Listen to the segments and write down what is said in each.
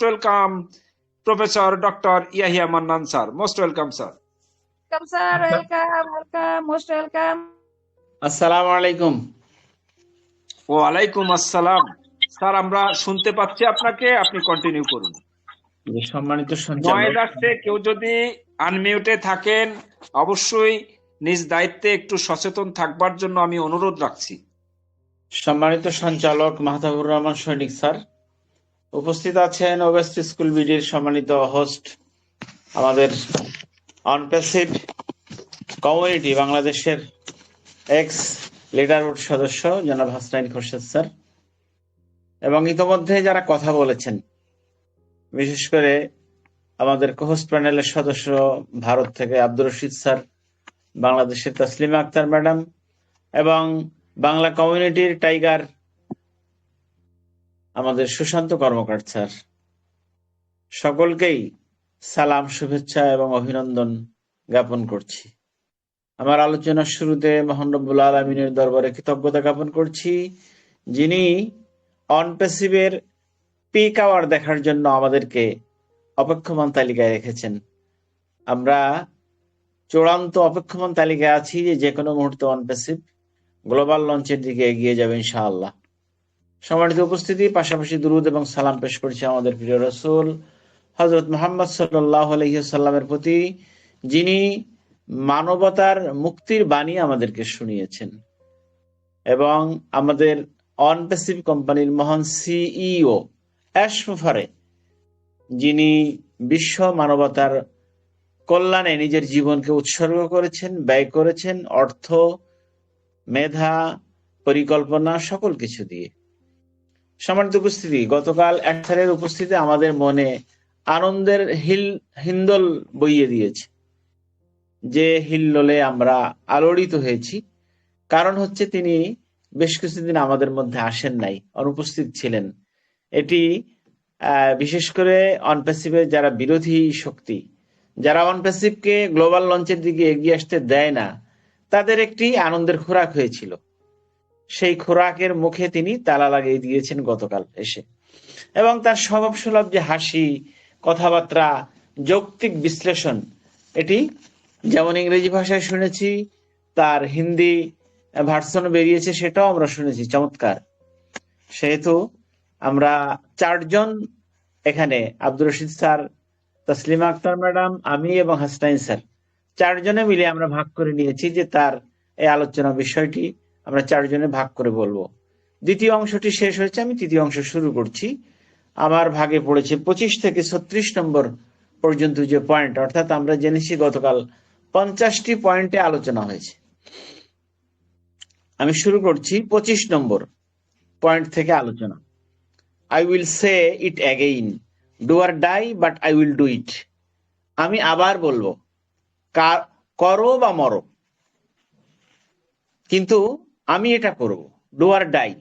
welcome Professor Dr. Yahya Mannan sir. Most welcome sir. Welcome, sir. Welcome, welcome, most welcome. আসসালামু আলাইকুম ওয়ালাইকুম আসসালাম sir আমরা শুনতে পাচ্ছি আপনাকে আপনি কন্টিনিউ করুন সম্মানিত সঞ্চালক নয়দাসে কেউ যদি আনমিউটে থাকেন অবশ্যই নিজ দায়িত্বে একটু সচেতন থাকবার জন্য আমি অনুরোধ রাখছি সম্মানিত সঞ্চালক মাহতাবুর রহমান সৈনিক স্যার উপস্থিত আছেন ওয়েস্ট স্কুল বিডির সম্মানিত হোস্ট আমাদের অনপ্যাসিভ কমিউনিটি বাংলাদেশের এক্স লিডারহুড সদস্য, জনাব হাসনাইন খোরশেদ স্যার। এবং ইতোমধ্যে যারা কথা বলেছেন, বিশেষ করে আমাদের কোহোস্ট প্যানেলের সদস্য ভারত থেকে আব্দুর রশিদ স্যার, বাংলাদেশের তাসলিমা আক্তার ম্যাডাম এবং বাংলা কমিউনিটির টাইগার আমাদের সুশান্ত কর্মকার স্যার। সকলকেই সালাম, শুভেচ্ছা এবং অভিনন্দন জ্ঞাপন করছি। আমার আলোচনার শুরুতে মহানবুল আলমিনের দরবারে কৃতজ্ঞতা জ্ঞাপন করছি, যিনি অনপেসিভের পিক আওয়ার দেখার জন্য আমাদেরকে অপেক্ষমান তালিকায় রেখেছেন। আমরা চূড়ান্ত অপেক্ষমান তালিকায় আছি যে যে কোনো মুহূর্তে অনপেসিভ গ্লোবাল লঞ্চের দিকে এগিয়ে যাবে ইনশাআল্লাহ। সম্মানিত উপস্থিতি, পাশাপাশি দুরুদ এবং সালাম পেশ করছি আমাদের প্রিয় রসুল হজরত মোহাম্মদ সাল্লাহ প্রতি, যিনি মানবতার মুক্তির বাণী আমাদেরকে শুনিয়েছেন এবং আমাদের অনপেসিভ কোম্পানির মহান সিইও অ্যাশমুফারে যিনি বিশ্ব মানবতার কল্যাণে নিজের জীবনকে উৎসর্গ করেছেন, ব্যয় করেছেন, অর্থ, মেধা, পরিকল্পনা, সকল কিছু দিয়ে। সম্মানিত উপস্থিতি, গতকাল এক স্যারের উপস্থিতি আমাদের মনে আনন্দের হিল, হিন্দল বইয়ে দিয়েছে যে হিল্লোলে আমরা আলোড়িত হয়েছি। কারণ হচ্ছে তিনি বেশ কিছুদিন আমাদের মধ্যে আসেন নাই, অনুপস্থিত ছিলেন। এটি বিশেষ করে অনপ্যাসিভের যারা বিরোধী শক্তি, যারা অনপ্যাসিভকে গ্লোবাল লঞ্চের দিকে এগিয়ে আসতে দেয় না, তাদের একটি আনন্দের খোরাক হয়েছিল। সেই খোরাকের মুখে তিনি তালা লাগিয়ে দিয়েছেন গতকাল এসে। এবং তার স্বভাব সুলভ যে হাসি, কথাবার্তা, যৌক্তিক বিশ্লেষণ, এটি যেমন ইংরেজি ভাষায় শুনেছি, তার হিন্দি ভার্সন বেরিয়েছে সেটাও আমরা শুনেছি, চমৎকার। সেহেতু আমরা চারজন এখানে, আব্দুর রশিদ স্যার, তসলিমা আক্তার ম্যাডাম, আমি এবং হাসনাইন স্যার, চারজনে মিলে আমরা ভাগ করে নিয়েছি যে তার এই আলোচনা বিষয়টি আমরা চারজনে ভাগ করে বলব। দ্বিতীয় অংশটি শেষ হয়েছে, আমি তৃতীয় অংশ শুরু করছি। আমার ভাগে পড়েছে পঁচিশ থেকে ছত্রিশ নম্বর পর্যন্ত যে পয়েন্ট অর্থাৎ আমরা জেনেছি গতকাল পঞ্চাশটি পয়েন্টে আলোচনা হয়েছে। আমি শুরু করছি পঁচিশ নম্বর পয়েন্ট থেকে আলোচনা। I will say it again do or die but I will do it আমি আবার বলব করো বা মরো। কিন্তু আমি এটা করব do or die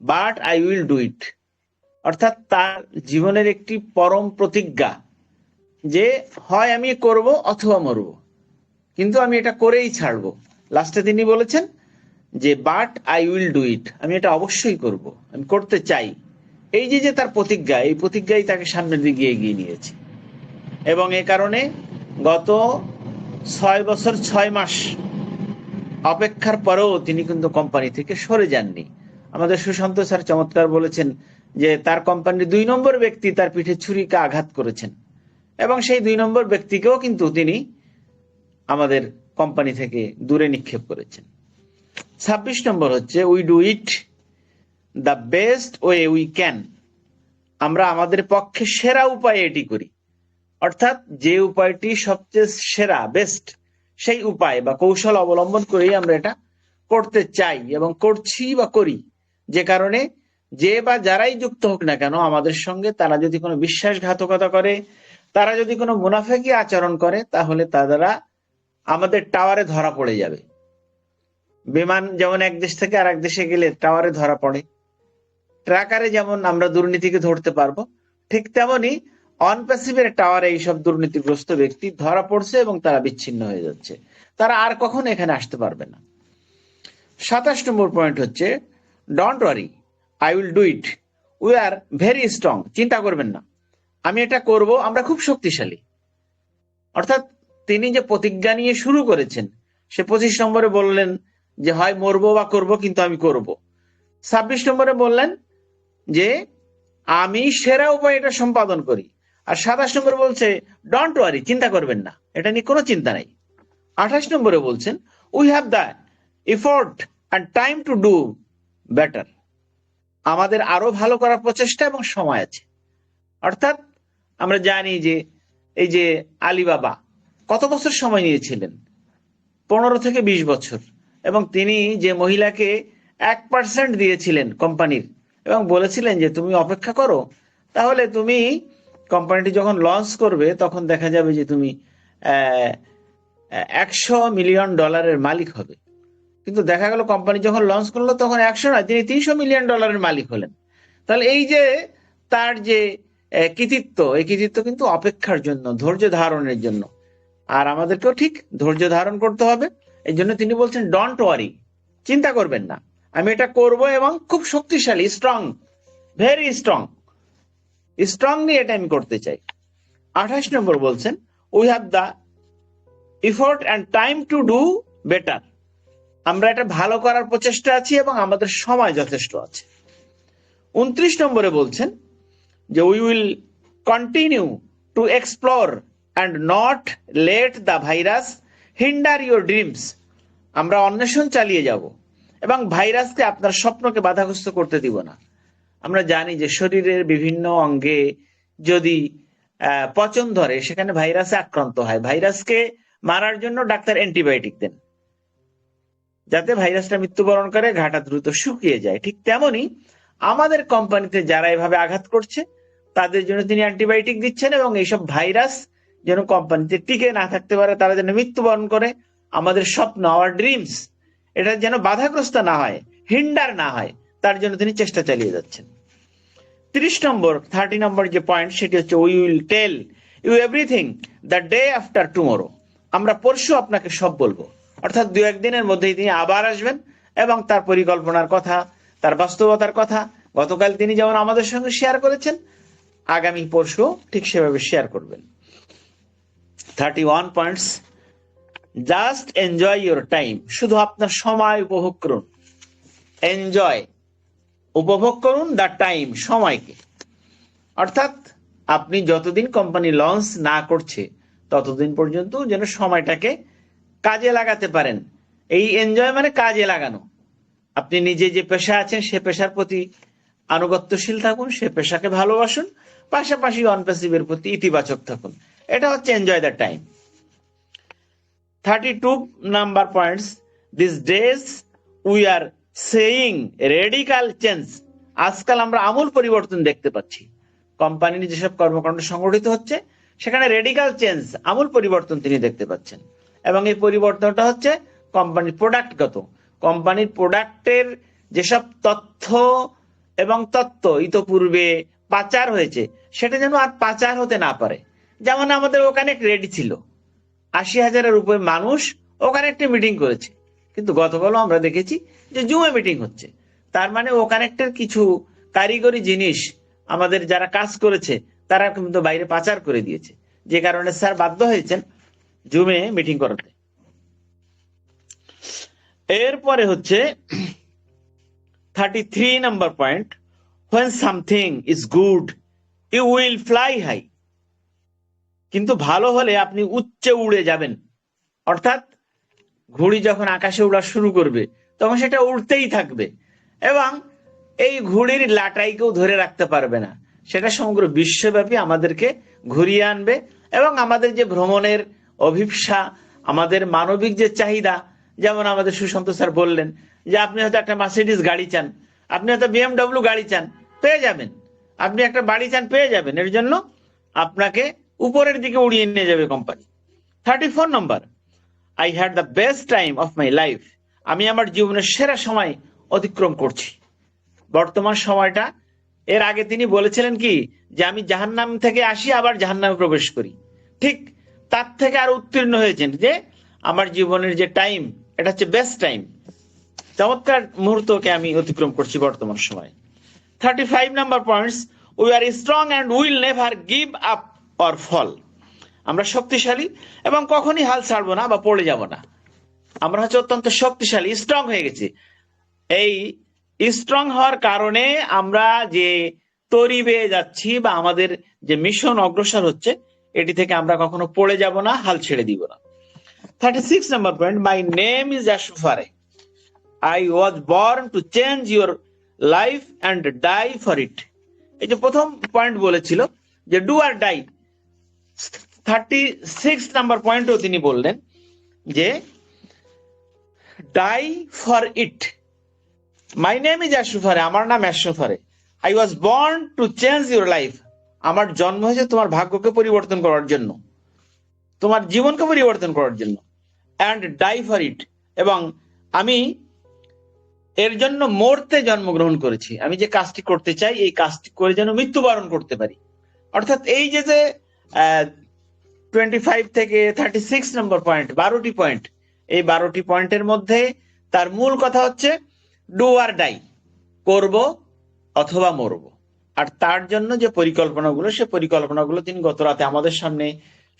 but I will do it অর্থাৎ তার জীবনের একটি পরম প্রতিজ্ঞা যে হয় আমি করব অথবা মরব। কিন্তু আমি এটা করেই ছাড়বো। লাস্টে তিনি বলেছেন যে but I will do it আমি এটা অবশ্যই করব, আমি করতে চাই। এই যে যে তার প্রতিজ্ঞা, এই প্রতিজ্ঞাই তাকে সামনের দিকে এগিয়ে নিয়েছে। এবং এ কারণে গত ছয় বছর ছয় মাস অপেক্ষার পরেও তিনি কিন্তু কোম্পানি থেকে সরে যাননি। আমাদের সুশান্ত স্যার চমৎকার বলেছেন যে, তার কোম্পানির দুই নম্বর ব্যক্তি তার পিঠে ছুরিকে আঘাত করেছেন এবং সেই দুই নম্বর ব্যক্তিকেও কিন্তু তিনি আমাদের কোম্পানি থেকে দূরে নিক্ষেপ করেছেন। ছাব্বিশ নম্বর হচ্ছে we do it the best way we can আমরা আমাদের পক্ষে সেরা উপায়ে এটি করি। অর্থাৎ যে উপায়টি সবচেয়ে সেরা বেস্ট সেই উপায় বা কৌশল অবলম্বন করেই আমরা এটা করতে চাই এবং করছি বা করি। যে কারণে যে বা যারাই যুক্ত হোক না কেন, আমাদের সঙ্গে তারা যদি কোনো বিশ্বাসঘাতকতা করে, তারা যদি কোনো মুনাফেকি আচরণ করে, তাহলে তারা আমাদের টাওয়ারে ধরা পড়ে যাবে। বিমান যেমন এক দেশ থেকে আর এক দেশে গেলে টাওয়ারে ধরা পড়ে। ট্রাকারে যেমন আমরা দুর্নীতিকে ধরতে পারব, ঠিক তেমনি অনপ্যাসিভের টাওয়ারে এইসব দুর্নীতিগ্রস্ত ব্যক্তি ধরা পড়ছে এবং তারা বিচ্ছিন্ন হয়ে যাচ্ছে। তারা আর কখনো এখানে আসতে পারবে না। সাতাশ নম্বর পয়েন্ট হচ্ছে don't worry I will do it we are very strong চিন্তা করবেন না। আমি এটা করব, আমরা খুব শক্তিশালী। অর্থাৎ তিনি যে প্রতিজ্ঞা নিয়ে শুরু করেছেন, সে পঁচিশ নম্বরে বললেন যে, হয় মরবো বা করব, কিন্তু আমি করব। ছাব্বিশ নম্বরে বললেন যে, আমি সেরা উপায় এটা সম্পাদন করি। আর সাতাশ নম্বরে বলছে ডোন্ট ওয়ারি চিন্তা করবেন না। এটা নিয়ে কোনো চিন্তা নাই। আঠাশ নম্বরে বলছেন we have the effort and time to do better আমাদের আরও ভালো করার প্রচেষ্টা এবং সময় আছে। অর্থাৎ আমরা জানি যে, এই যে আলিবাবা কত বছর সময় নিয়েছিলেন? পনেরো থেকে বিশ বছর। এবং তিনি যে মহিলাকে এক পার্সেন্ট দিয়েছিলেন কোম্পানির এবং বলেছিলেন যে, তুমি অপেক্ষা করো, তাহলে তুমি কোম্পানিটি যখন লঞ্চ করবে, তখন দেখা যাবে যে তুমি একশো মিলিয়ন ডলারের মালিক হবে। কিন্তু দেখা গেল কোম্পানি যখন লঞ্চ করল, তখন একশো নয়, তিনি তিনশো মিলিয়ন ডলারের মালিক হলেন। তাহলে এই যে তার যে কৃতিত্ব, এই কৃতিত্ব কিন্তু অপেক্ষার জন্য, ধৈর্য ধারণের জন্য। আর আমাদেরকেও ঠিক ধৈর্য ধারণ করতে হবে। এই জন্য তিনি বলছেন ডন্ট ওয়ারি চিন্তা করবেন না। আমি এটা করব এবং খুব শক্তিশালী স্ট্রং ভেরি স্ট্রং স্ট্রংলি এটা আমি করতে চাই। আঠাশ নম্বর বলছেন we have the effort and time to do better আমরা এটা ভালো করার প্রচেষ্টা আছি এবং আমাদের সময় যথেষ্ট আছে। উনত্রিশ নম্বরে বলছেন যে we will continue to explore and not let the virus hinder your dreams আমরা অন্বেষণ চালিয়ে যাব এবং ভাইরাসকে আপনার স্বপ্নকে বাধাগ্রস্ত করতে দিব না। আমরা জানি যে শরীরের বিভিন্ন অঙ্গে যদি পচন ধরে, সেখানে ভাইরাসে আক্রান্ত হয়। ভাইরাসকে মারার জন্য ডাক্তার অ্যান্টিবায়োটিক দেন। যাতে ভাইরাসটা মৃত্যুবরণ করে, ঘাটা দ্রুত শুকিয়ে যায়। ঠিক তেমনি আমাদের কোম্পানিতে যারা এভাবে আঘাত করছে, তাদের জন্য তিনি অ্যান্টিবায়োটিক দিচ্ছেন এবং এইসব ভাইরাস যেন কোম্পানিতে টিকে না থাকতে পারে, তারা যেন মৃত্যুবরণ করে, আমাদের স্বপ্ন আওয়ার ড্রিমস এটা যেন বাধাগ্রস্ত না হয় হিন্ডার না হয়। তার জন্য তিনি চেষ্টা চালিয়ে যাচ্ছেন। তিরিশ নম্বর থার্টি নম্বর যে পয়েন্ট সেটি হচ্ছে we will tell you everything the day after tomorrow আমরা পরশু আপনাকে সব বলব। অর্থাৎ দু একদিনের মধ্যেই তিনি আবার আসবেন এবং তার পরিকল্পনার কথা, তার বাস্তবতার কথা গতকাল তিনি যেমন আমাদের সঙ্গে শেয়ার করেছেন, আগামী পরশু ঠিক সেভাবে শেয়ার করবেন। Thirty one points just enjoy your time শুধু আপনার সময় উপভোগ করুন। এনজয় উপভোগ করুন দ্য টাইম সময়কে। অর্থাৎ আপনি যতদিন কোম্পানি লঞ্চ না করছে, ততদিন পর্যন্ত যেন সময়টাকে কাজে লাগাতে পারেন। এই এনজয় মানে কাজে লাগানো। আপনি নিজে যে পেশা আছেন, সে পেশার প্রতি আনুগত্যশীল থাকুন, সে পেশাকে ভালোবাসুন, পাশাপাশি অনপেসিভের প্রতি ইতিবাচক থাকুন। এটা হচ্ছে enjoy the time thirty two number points these days we are saying radical change আজকাল আমরা আমূল পরিবর্তন দেখতে পাচ্ছি। কোম্পানির যেসব কর্মকাণ্ড সংগঠিত হচ্ছে, সেখানে রেডিকাল চেঞ্জ আমূল পরিবর্তন তিনি দেখতে পাচ্ছেন। এবং এই পরিবর্তনটা হচ্ছে কোম্পানির প্রোডাক্টগত কোম্পানির প্রোডাক্টের যেসব তথ্য এবং তত্ত্ব ইতপূর্বে পাচার হয়েছে, সেটা যেন আর পাচার হতে না পারে। যেমন আমাদের ওখানে রেডি ছিল। আশি হাজারের উপরে মানুষ ওখানে একটি মিটিং করেছে। কিন্তু গতকালও আমরা দেখেছি যে জুমে মিটিং হচ্ছে। তার মানে ও কানেক্টের কিছু কারিগরি জিনিস আমাদের যারা কাজ করেছে, তারা কিন্তু বাইরে পাচার করে দিয়েছে। যে কারণে স্যার বাধ্য হয়েছেন জুমে মিটিং করাতে। এরপরে হচ্ছে thirty three number point when something is good you will fly high কিন্তু ভালো হলে আপনি উচ্চে উড়ে যাবেন। অর্থাৎ ঘুড়ি যখন আকাশে উড়া শুরু করবে, তখন সেটা উড়তেই থাকবে। এবং এই ঘুড়ির লাটাই কেউ ধরে রাখতে পারবে না। সেটা সমগ্র বিশ্বব্যাপী আমাদেরকে ঘুরিয়ে আনবে এবং আমাদের যে ভ্রমণের অভিপ্সা, আমাদের মানবিক যে চাহিদা, যেমন আমাদের সুশান্ত স্যার বললেন যে, আপনি হয়তো একটা মার্সিডিস গাড়ি চান, আপনি হয়তো বিএমডব্লিউ গাড়ি চান, পেয়ে যাবেন। আপনি একটা বাড়ি চান, পেয়ে যাবেন। এর জন্য আপনাকে উপরের দিকে উড়িয়ে নিয়ে যাবে company thirty four number I had the best time of my life আমি আমার জীবনের সেরা সময় অতিক্রম করছি। বর্তমান সময়টা, এর আগে তিনি বলেছিলেন কি, যে আমি জাহান্নাম থেকে আসি, আবার জাহান্নামে প্রবেশ করি। ঠিক তার থেকে আর উত্তীর্ণ হয়েছেন যে, আমার জীবনের যে টাইম এটা হচ্ছে বেস্ট টাইম চমৎকার মুহূর্তকে আমি অতিক্রম করছি বর্তমান সময়। Thirty five number points we are strong and will never give up or fall আমরা শক্তিশালী এবং কখনই হাল ছাড়বো না বা পড়ে যাব না। আমরা হচ্ছে অত্যন্ত শক্তিশালী স্ট্রং হয়ে গেছি। এই স্ট্রং হওয়ার কারণে আমরা যে তরি বেয়ে যাচ্ছি বা আমাদের যে মিশন অগ্রসর হচ্ছে, এটি থেকে আমরা কখনো পড়ে যাব না, হাল ছেড়ে দিব না। Thirty six number point my name is অ্যাশুফারে I was born to change your life and die for it এই যে প্রথম পয়েন্ট বলেছিল যে do or die thirty six number পয়েন্টও তিনি বললেন যে die for it my name is অ্যাশুফারে আমার নাম অ্যাশুফারে I was born to change your life আমার জন্ম হয়েছে তোমার ভাগ্যকে পরিবর্তন করার জন্য, তোমার জীবনকে পরিবর্তন করার জন্য অ্যান্ড ডাই ফর ইট এবং আমি এর জন্য মরতে জন্মগ্রহণ করেছি। আমি যে কাজটি করতে চাই, এই কাজটি করে যেন মৃত্যুবরণ করতে পারি। অর্থাৎ এই যে যে টোয়েন্টি ফাইভ থেকে থার্টি সিক্স নম্বর পয়েন্ট বারোটি পয়েন্ট এই বারোটি পয়েন্টের মধ্যে তার মূল কথা হচ্ছে ডু আর ডাই করব অথবা মরব। আর তার জন্য যে পরিকল্পনাগুলো, সে পরিকল্পনাগুলো তিনি গত রাতে আমাদের সামনে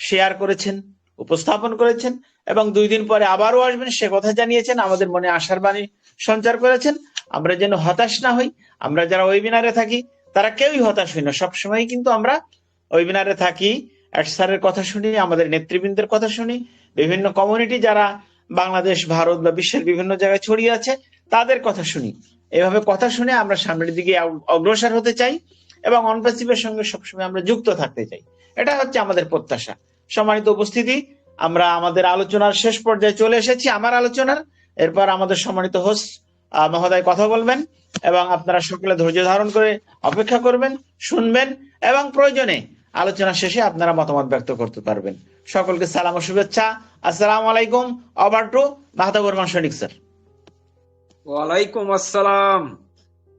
শেয়ার করেছেন, উপস্থাপন করেছেন এবং দুই দিন পরে আবারও আসবেন। সে কথা জানিয়েছেন, আমাদের মনে আশার বাণী সঞ্চার করেছেন। আমরা যেন হতাশ না হই, আমরা যারা ওয়েবিনারে থাকি, তারা কেউই হতাশ হই না। সবসময় কিন্তু আমরা ওয়েবিনারে থাকি এক স্যারের কথা শুনি, আমাদের নেতৃবৃন্দের কথা শুনি, বিভিন্ন কমিউনিটি যারা বাংলাদেশ, ভারত বা বিশ্বের বিভিন্ন জায়গায় ছড়িয়ে আছে, তাদের কথা শুনি। এভাবে কথা শুনে আমরা সামনের দিকে অগ্রসর হতে চাই এবং অনপ্যাসিভের সঙ্গে সবসময় আমরা যুক্ত থাকতে চাই। এটা হচ্ছে আমাদের প্রত্যাশা। সম্মানিত উপস্থিতি, আমরা আমাদের আলোচনার শেষ পর্যায়ে চলে এসেছি আমার আলোচনার। এরপর আমাদের সম্মানিত হোস্ট মহোদয় কথা বলবেন এবং আপনারা সকলে ধৈর্য ধারণ করে অপেক্ষা করবেন, শুনবেন এবং প্রয়োজনে আলোচনা শেষে আপনারা মতামত ব্যক্ত করতে পারবেন। সকলকে সালাম ও শুভেচ্ছা। আসসালামু আলাইকুম ওভার টু মাহতাব রহমান সৈনিক স্যার। ওয়ালাইকুম আসসালাম।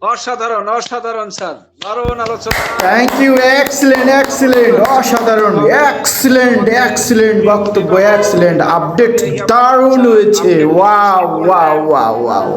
অসাধারণ অসাধারণ স্যার। দারুণ আলোচনা। থ্যাংক ইউ এক্সিলেন্ট এক্সিলেন্ট অসাধারণ এক্সিলেন্ট এক্সিলেন্ট বক্তব্য এক্সিলেন্ট আপডেট দারুণ হয়েছে। Wow wow wow wow